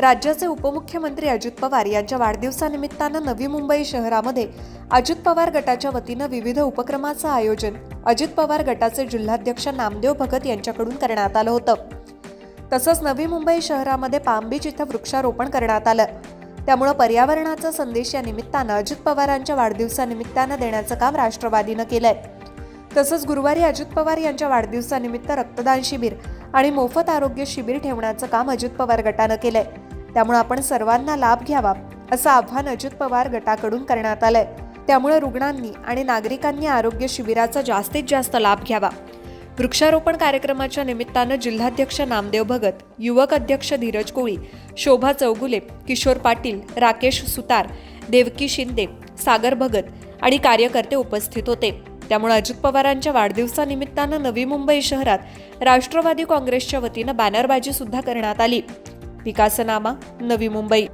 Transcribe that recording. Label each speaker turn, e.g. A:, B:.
A: राज्याचे उपमुख्यमंत्री अजित पवार यांच्या वाढदिवसानिमित्तानं नवी मुंबई शहरामध्ये अजित पवार गटाच्या वतीनं विविध उपक्रमाचं आयोजन अजित पवार गटाचे जिल्हाध्यक्ष नामदेव भगत यांच्याकडून करण्यात आलं होतं. तसंच नवी मुंबई शहरामध्ये पामबीच इथं वृक्षारोपण करण्यात आलं. त्यामुळं पर्यावरणाचा संदेश या निमित्तानं अजित पवारांच्या वाढदिवसानिमित्तानं देण्याचं काम राष्ट्रवादीनं केलंय. तसंच गुरुवारी अजित पवार यांच्या वाढदिवसानिमित्त रक्तदान शिबिर आणि मोफत आरोग्य शिबिर ठेवण्याचं काम अजित पवार गटानं केलंय. त्यामुळे आपण सर्वांना लाभ घ्यावा असं आव्हान अजित पवार गटाकडून करण्यात आलंय. त्यामुळे रुग्णांनी आणि नागरिकांनी आरोग्य शिबिराचा जास्तीत जास्त लाभ घ्यावा. वृक्षारोपण कार्यक्रमाच्या निमित्तानं जिल्हाध्यक्ष नामदेव भगत युवक अध्यक्ष धीरज कोळी शोभा चौगुले किशोर पाटील राकेश सुतार देवकी शिंदे सागर भगत आणि कार्यकर्ते उपस्थित होते. त्यामुळे अजित पवारांच्या वाढदिवसानिमित्तानं नवी मुंबई शहरात राष्ट्रवादी काँग्रेसच्या वतीनं बॅनरबाजी सुद्धा करण्यात आली. विकासनामा नवी मुंबई.